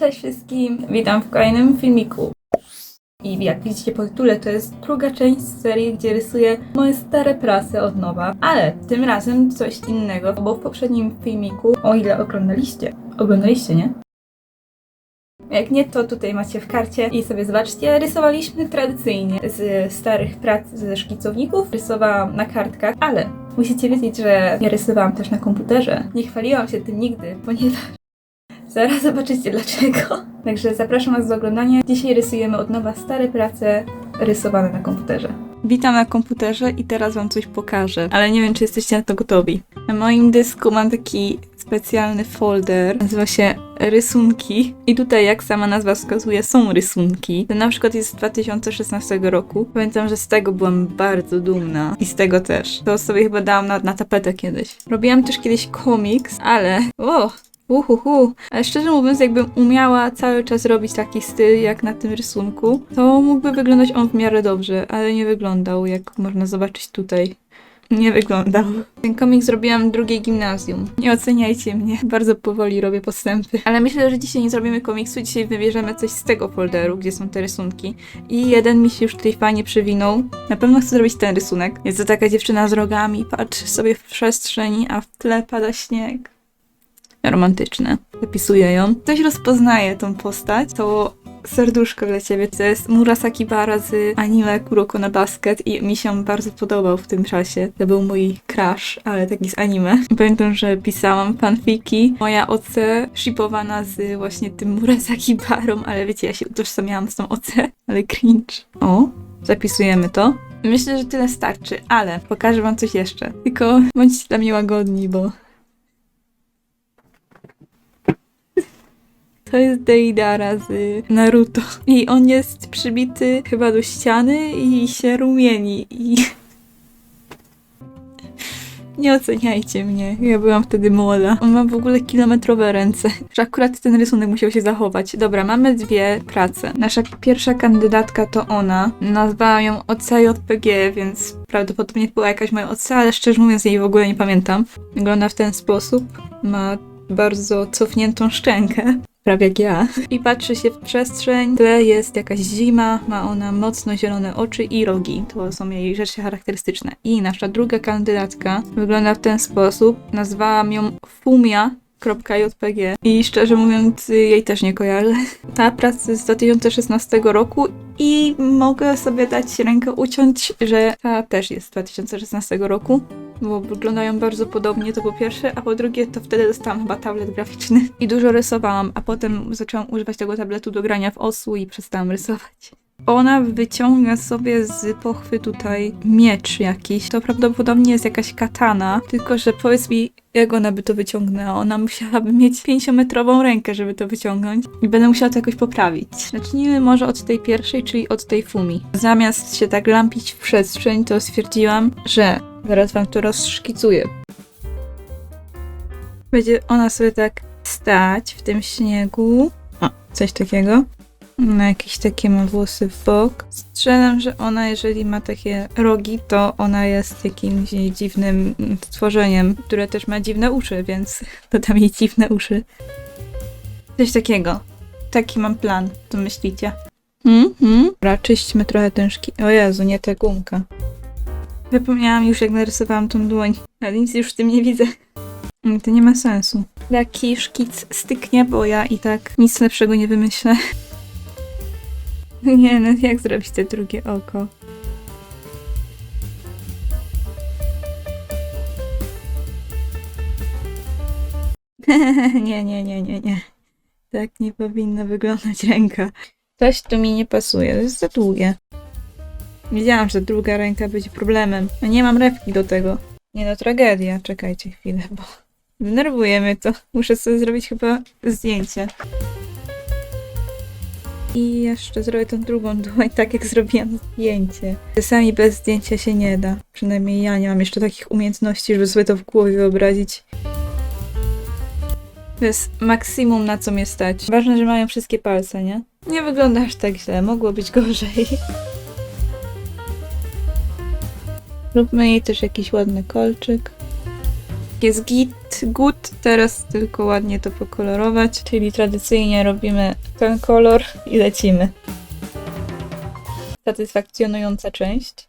Cześć wszystkim, witam w kolejnym filmiku. I jak widzicie po tytule, to jest druga część serii, gdzie rysuję moje stare prasy od nowa. Ale tym razem coś innego, bo w poprzednim filmiku, o ile oglądaliście, oglądaliście, nie? Jak nie, to tutaj macie w karcie i sobie zobaczcie, rysowaliśmy tradycyjnie z starych prac ze szkicowników, rysowałam na kartkach, ale musicie wiedzieć, że ja rysowałam też na komputerze. Nie chwaliłam się tym nigdy, ponieważ Zaraz zobaczycie dlaczego. Także zapraszam Was do oglądania. Dzisiaj rysujemy od nowa stare prace rysowane na komputerze. Witam na komputerze i teraz Wam coś pokażę, ale nie wiem, czy jesteście na to gotowi. Na moim dysku mam taki specjalny folder, nazywa się rysunki i tutaj, jak sama nazwa wskazuje, są rysunki. Ten na przykład jest z 2016 roku. Pamiętam, że z tego byłam bardzo dumna i z tego też. To sobie chyba dałam na, na tapetę kiedyś. Robiłam też kiedyś komiks, ale... O, Uhuhu. Ale szczerze mówiąc, jakbym umiała cały czas robić taki styl jak na tym rysunku, to mógłby wyglądać on w miarę dobrze, ale nie wyglądał, jak można zobaczyć tutaj. Nie wyglądał. Ten komiks zrobiłam drugiej gimnazjum. Nie oceniajcie mnie, bardzo powoli robię postępy. Ale myślę, że dzisiaj nie zrobimy komiksu, dzisiaj wybierzemy coś z tego folderu, gdzie są te rysunki. I jeden mi się już tutaj fajnie przewinął. Na pewno chcę zrobić ten rysunek. Jest to taka dziewczyna z rogami, patrzy sobie w przestrzeni, a w tle pada śnieg romantyczne. Zapisuję ją. Ktoś rozpoznaje tą postać, to serduszko dla ciebie. To jest Murasaki Bara z anime Kuroko na Basket i mi się bardzo podobał w tym czasie. To był mój crush, ale taki z anime. Pamiętam, że pisałam fanfiki. Moja OC shipowana z właśnie tym Murasaki Barą, ale wiecie, ja się utożsamiałam z tą OC, ale cringe. O, zapisujemy to. Myślę, że tyle starczy, ale pokażę wam coś jeszcze. Tylko bądźcie dla mnie łagodni, bo To jest Deidara z Naruto. I on jest przybity chyba do ściany i się rumieni. I... Nie oceniajcie mnie, ja byłam wtedy młoda. On ma w ogóle kilometrowe ręce. Że akurat ten rysunek musiał się zachować. Dobra, mamy dwie prace. Nasza pierwsza kandydatka to ona. Nazwałam ją OCJPG, więc prawdopodobnie była jakaś moja OC, ale szczerze mówiąc jej w ogóle nie pamiętam. Wygląda w ten sposób. Ma bardzo cofniętą szczękę prawie jak ja. I patrzy się w przestrzeń. W tle jest jakaś zima, ma ona mocno zielone oczy i rogi. To są jej rzeczy charakterystyczne. I nasza druga kandydatka wygląda w ten sposób. Nazwałam ją Fumia. .jpg i szczerze mówiąc jej też nie kojarzę. Ta praca z 2016 roku i mogę sobie dać rękę uciąć, że ta też jest z 2016 roku bo wyglądają bardzo podobnie, to po pierwsze, a po drugie to wtedy dostałam chyba tablet graficzny i dużo rysowałam, a potem zaczęłam używać tego tabletu do grania w osłu i przestałam rysować. Ona wyciąga sobie z pochwy tutaj miecz jakiś. To prawdopodobnie jest jakaś katana, tylko że powiedz mi, jak ona by to wyciągnęła. Ona musiałaby mieć pięciometrową rękę, żeby to wyciągnąć. I będę musiała to jakoś poprawić. Zacznijmy może od tej pierwszej, czyli od tej fumi. Zamiast się tak lampić w przestrzeń, to stwierdziłam, że zaraz wam to rozszkicuję. Będzie ona sobie tak stać w tym śniegu. O, coś takiego. Ona jakieś takie ma włosy w bok. Strzelam, że ona, jeżeli ma takie rogi, to ona jest jakimś dziwnym stworzeniem, które też ma dziwne uszy, więc dodam jej dziwne uszy. Coś takiego. Taki mam plan, co myślicie? Mhm. Dobra, czyśćmy trochę ten szki... O Jezu, nie tę gumkę. Zapomniałam już, jak narysowałam tą dłoń, ale nic już w tym nie widzę. Mm, To nie ma sensu. Taki szkic styknie, bo ja i tak nic lepszego nie wymyślę. Nie no, jak zrobić te drugie oko? nie, nie, nie, nie, nie. Tak nie powinna wyglądać ręka. Coś tu mi nie pasuje, to jest za długie. Wiedziałam, że druga ręka będzie problemem. A nie mam rewki do tego. Nie no, tragedia. Czekajcie chwilę, bo denerwuje mnie to. Muszę sobie zrobić chyba zdjęcie. I jeszcze zrobię tą drugą dłoń, tak jak zrobiłam zdjęcie. Czasami bez zdjęcia się nie da. Przynajmniej ja nie mam jeszcze takich umiejętności, żeby sobie to w głowie wyobrazić. To jest maksimum na co mnie stać. Ważne, że mają wszystkie palce, nie? Nie wygląda aż tak źle, mogło być gorzej. Róbmy jej też jakiś ładny kolczyk. Jest git, good, teraz tylko ładnie to pokolorować, czyli tradycyjnie robimy ten kolor i lecimy. Satysfakcjonująca część.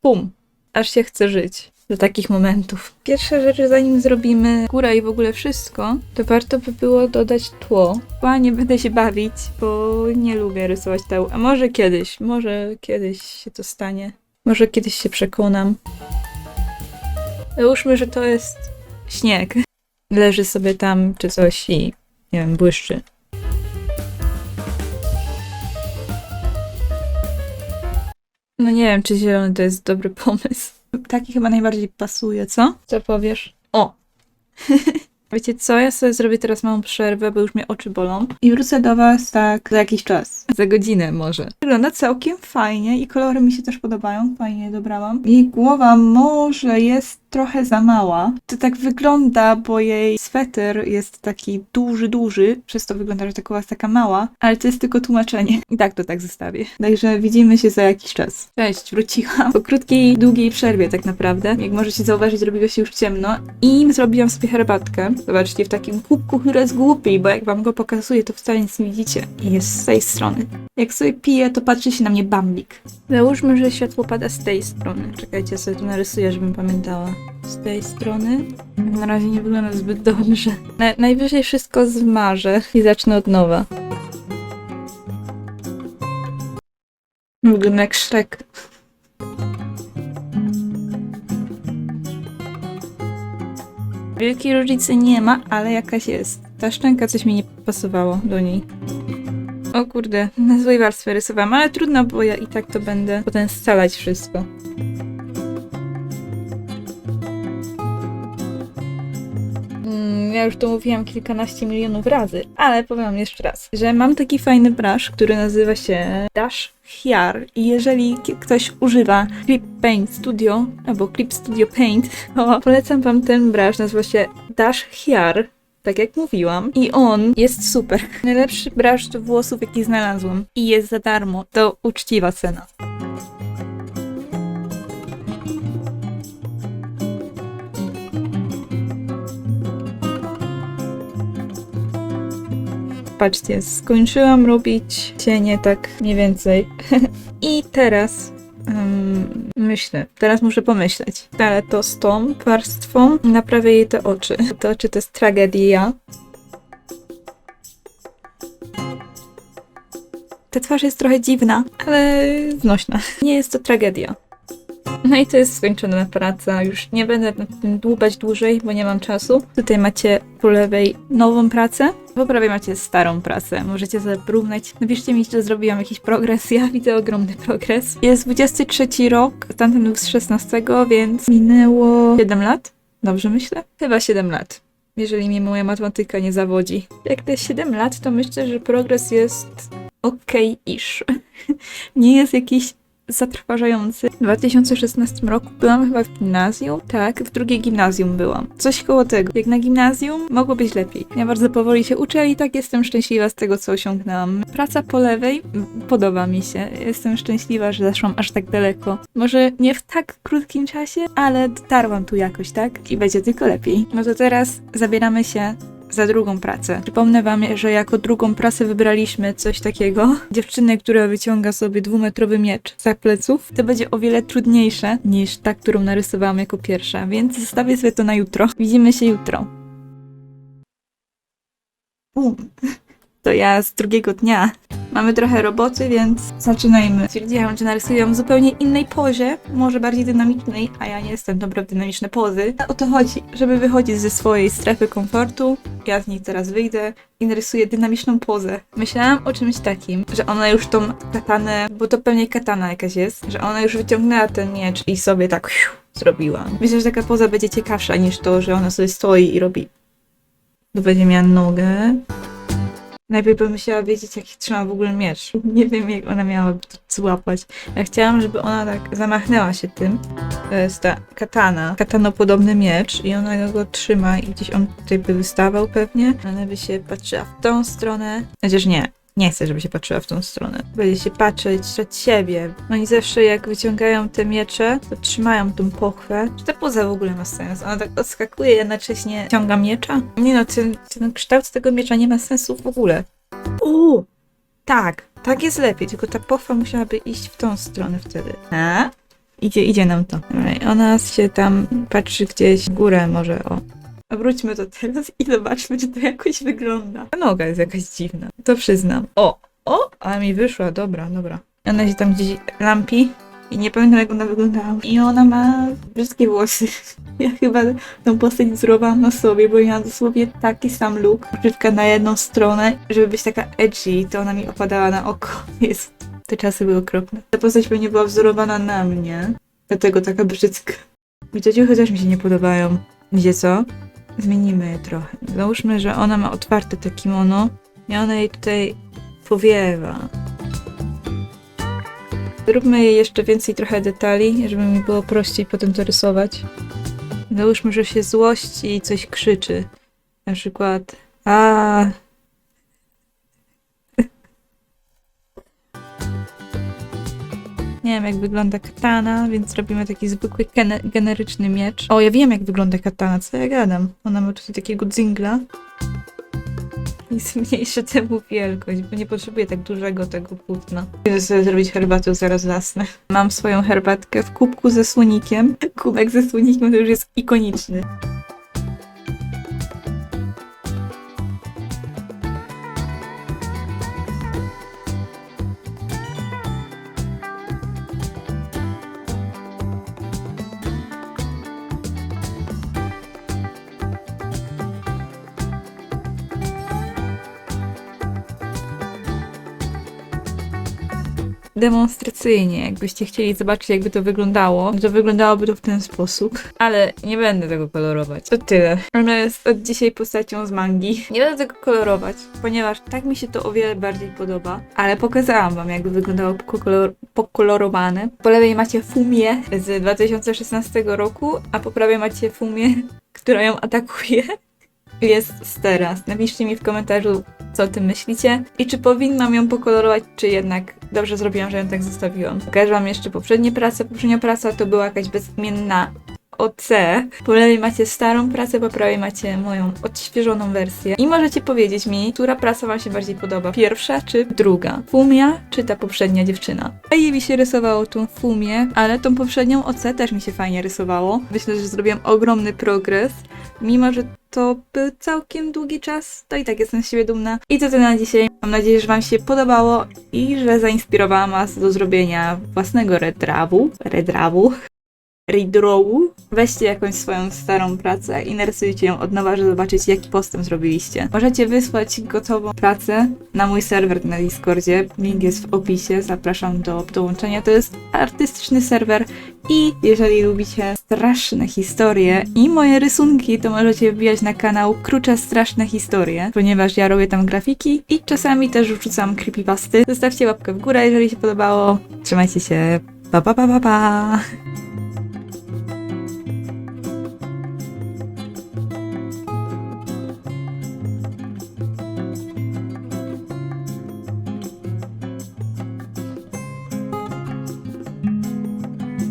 Pum, aż się chce żyć do takich momentów. Pierwsza rzecz, zanim zrobimy górę i w ogóle wszystko, to warto by było dodać tło. Chyba nie będę się bawić, bo nie lubię rysować tał. A może kiedyś, może kiedyś się to stanie. Może kiedyś się przekonam. Załóżmy, że to jest śnieg. Leży sobie tam czy coś i nie wiem, błyszczy. No nie wiem, czy zielony to jest dobry pomysł. Taki chyba najbardziej pasuje, co? Co powiesz? O! Wiecie co? Ja sobie zrobię teraz małą przerwę, bo już mnie oczy bolą. I wrócę do Was tak za jakiś czas. Za godzinę może. Wygląda całkiem fajnie i kolory mi się też podobają. Fajnie je dobrałam. Jej głowa może jest trochę za mała. To tak wygląda, bo jej sweter jest taki duży, duży. Przez to wygląda, że ta głowa jest taka mała. Ale to jest tylko tłumaczenie. I tak to tak zostawię. Także widzimy się za jakiś czas. Cześć, wróciłam. Po krótkiej, długiej przerwie tak naprawdę. Jak możecie zauważyć, zrobiło się już ciemno. I zrobiłam sobie herbatkę. Zobaczcie, w takim kubku, który jest głupi, bo jak wam go pokazuję, to wcale nic nie widzicie. I jest z tej strony. Jak sobie piję, to patrzy się na mnie bambik. Załóżmy, że światło pada z tej strony. Czekajcie, sobie to narysuję, żebym pamiętała. Z tej strony. Na razie nie wygląda zbyt dobrze. Na, najwyżej wszystko zmarzę i zacznę od nowa. Wygląda jak Shrek. Wielkiej różnicy nie ma, ale jakaś jest. Ta szczęka coś mi nie pasowało do niej. O kurde, na złej warstwie rysowałam, ale trudno, bo ja i tak to będę potem scalać wszystko. Ja już to mówiłam kilkanaście milionów razy, ale powiem jeszcze raz, że mam taki fajny brush, który nazywa się Dash Here i jeżeli ktoś używa Clip Paint Studio albo Clip Studio Paint, to polecam wam ten brush, nazywa się Dash Here. Tak jak mówiłam. I on jest super. Najlepszy brush do włosów, jaki znalazłam. I jest za darmo. To uczciwa cena. Patrzcie, skończyłam robić cienie tak mniej więcej. I teraz em, myślę, teraz muszę pomyśleć. Ale to z tą warstwą naprawię jej te oczy. Te oczy to jest tragedia. Ta twarz jest trochę dziwna, ale znośna. Nie jest to tragedia. No i to jest skończona praca. Już nie będę nad tym dłubać dłużej, bo nie mam czasu. Tutaj macie po lewej nową pracę, po prawej macie starą pracę. Możecie sobie porównać. Napiszcie mi, czy zrobiłam jakiś progres. Ja widzę ogromny progres. Jest 23 rok, tamten był z 16, więc minęło 7 lat. Dobrze myślę? Chyba 7 lat. Jeżeli mnie moja matematyka nie zawodzi. Jak te 7 lat, to myślę, że progres jest okej-ish. nie jest jakiś zatrważający. W 2016 roku byłam chyba w gimnazjum. Tak, w drugiej gimnazjum byłam. Coś koło tego. Jak na gimnazjum, mogło być lepiej. Ja bardzo powoli się uczę i tak jestem szczęśliwa z tego, co osiągnęłam. Praca po lewej podoba mi się. Jestem szczęśliwa, że zaszłam aż tak daleko. Może nie w tak krótkim czasie, ale dotarłam tu jakoś, tak? I będzie tylko lepiej. No to teraz zabieramy się za drugą pracę. Przypomnę wam, że jako drugą pracę wybraliśmy coś takiego. Dziewczynę, która wyciąga sobie dwumetrowy miecz za pleców. To będzie o wiele trudniejsze niż ta, którą narysowałam jako pierwsza, więc zostawię sobie to na jutro. Widzimy się jutro. To ja z drugiego dnia. Mamy trochę roboty, więc zaczynajmy. Stwierdziłam, że narysuję ją w zupełnie innej pozie, może bardziej dynamicznej, a ja nie jestem dobra w dynamiczne pozy. O to chodzi, żeby wychodzić ze swojej strefy komfortu. Ja z niej teraz wyjdę i narysuję dynamiczną pozę. Myślałam o czymś takim, że ona już tą katanę, bo to pewnie katana jakaś jest, że ona już wyciągnęła ten miecz i sobie tak zrobiła. Myślę, że taka poza będzie ciekawsza niż to, że ona sobie stoi i robi. To będzie miała nogę, Najpierw bym musiała wiedzieć, jaki trzyma w ogóle miecz. Nie wiem, jak ona miałaby to złapać. Ja chciałam, żeby ona tak zamachnęła się tym. To jest ta katana, katanopodobny miecz i ona go trzyma i gdzieś on tutaj by wystawał pewnie. Ona by się patrzyła w tą stronę. Chociaż nie. Nie chcę, żeby się patrzyła w tą stronę. Będzie się patrzeć przed siebie. Oni zawsze jak wyciągają te miecze, to trzymają tą pochwę. Czy ta poza w ogóle ma sens? Ona tak odskakuje, jednocześnie ciąga miecza? Nie no, ten, ten kształt tego miecza nie ma sensu w ogóle. Uuu, tak, tak jest lepiej, tylko ta pochwa musiałaby iść w tą stronę wtedy. A? Idzie, idzie nam to. I Ona się tam patrzy gdzieś w górę może, o. Wróćmy to teraz i zobaczmy, czy to jakoś wygląda. Ta noga jest jakaś dziwna, to przyznam. O, o, a mi wyszła, dobra, dobra. Ona się tam gdzieś lampi i nie pamiętam jak ona wyglądała. I ona ma brzydkie włosy. Ja chyba tą postać wzorowałam na sobie, bo miała dosłownie taki sam look. Brzydka na jedną stronę, żeby być taka edgy, to ona mi opadała na oko. Jest. Te czasy były okropne. Ta postać pewnie była wzorowana na mnie. Dlatego taka brzydka. I te ciuchy mi się nie podobają. Wiecie co? Zmienimy je trochę. Załóżmy, że ona ma otwarte te kimono i ona jej tutaj powiewa. Zróbmy jej jeszcze więcej trochę detali, żeby mi było prościej potem to rysować. Załóżmy, że się złości i coś krzyczy. Na przykład a Nie wiem, jak wygląda katana, więc robimy taki zwykły gene- generyczny miecz. O, ja wiem, jak wygląda katana, co ja gadam. Ona ma tutaj takiego dzingla. I zmniejszę temu wielkość, bo nie potrzebuję tak dużego tego płótna. Idę sobie zrobić herbatę, zaraz zasnę. Mam swoją herbatkę w kubku ze słonikiem. Kubek ze słonikiem to już jest ikoniczny. Demonstracyjnie, jakbyście chcieli zobaczyć, jakby to wyglądało, to wyglądałoby to w ten sposób. Ale nie będę tego kolorować. To tyle. Ona jest od dzisiaj postacią z mangi. Nie będę tego kolorować, ponieważ tak mi się to o wiele bardziej podoba. Ale pokazałam wam, jakby wyglądało pokolor- pokolorowane. Po lewej macie Fumię z 2016 roku, a po prawej macie Fumię, która ją atakuje. Jest teraz. Napiszcie mi w komentarzu, co o tym myślicie i czy powinnam ją pokolorować, czy jednak dobrze zrobiłam, że ją tak zostawiłam. Pokażę wam jeszcze poprzednie prace. Poprzednia praca to była jakaś bezimienna OC. Po lewej macie starą pracę, po prawej macie moją odświeżoną wersję. I możecie powiedzieć mi, która praca wam się bardziej podoba. Pierwsza czy druga? Fumia czy ta poprzednia dziewczyna? Fajnie mi się rysowało tą Fumię, ale tą poprzednią OC też mi się fajnie rysowało. Myślę, że zrobiłam ogromny progres. Mimo, że to był całkiem długi czas, to i tak jestem z siebie dumna. I to tyle na dzisiaj. Mam nadzieję, że Wam się podobało i że zainspirowałam Was do zrobienia własnego redrawu. Redrawu. Redrawu. Weźcie jakąś swoją starą pracę i narysujcie ją od nowa, żeby zobaczyć, jaki postęp zrobiliście. Możecie wysłać gotową pracę na mój serwer na Discordzie. Link jest w opisie. Zapraszam do dołączenia. To jest artystyczny serwer i jeżeli lubicie straszne historie i moje rysunki, to możecie wbijać na kanał Krucze Straszne Historie, ponieważ ja robię tam grafiki i czasami też wrzucam creepypasty. Zostawcie łapkę w górę, jeżeli się podobało. Trzymajcie się. Pa, pa, pa, pa, pa.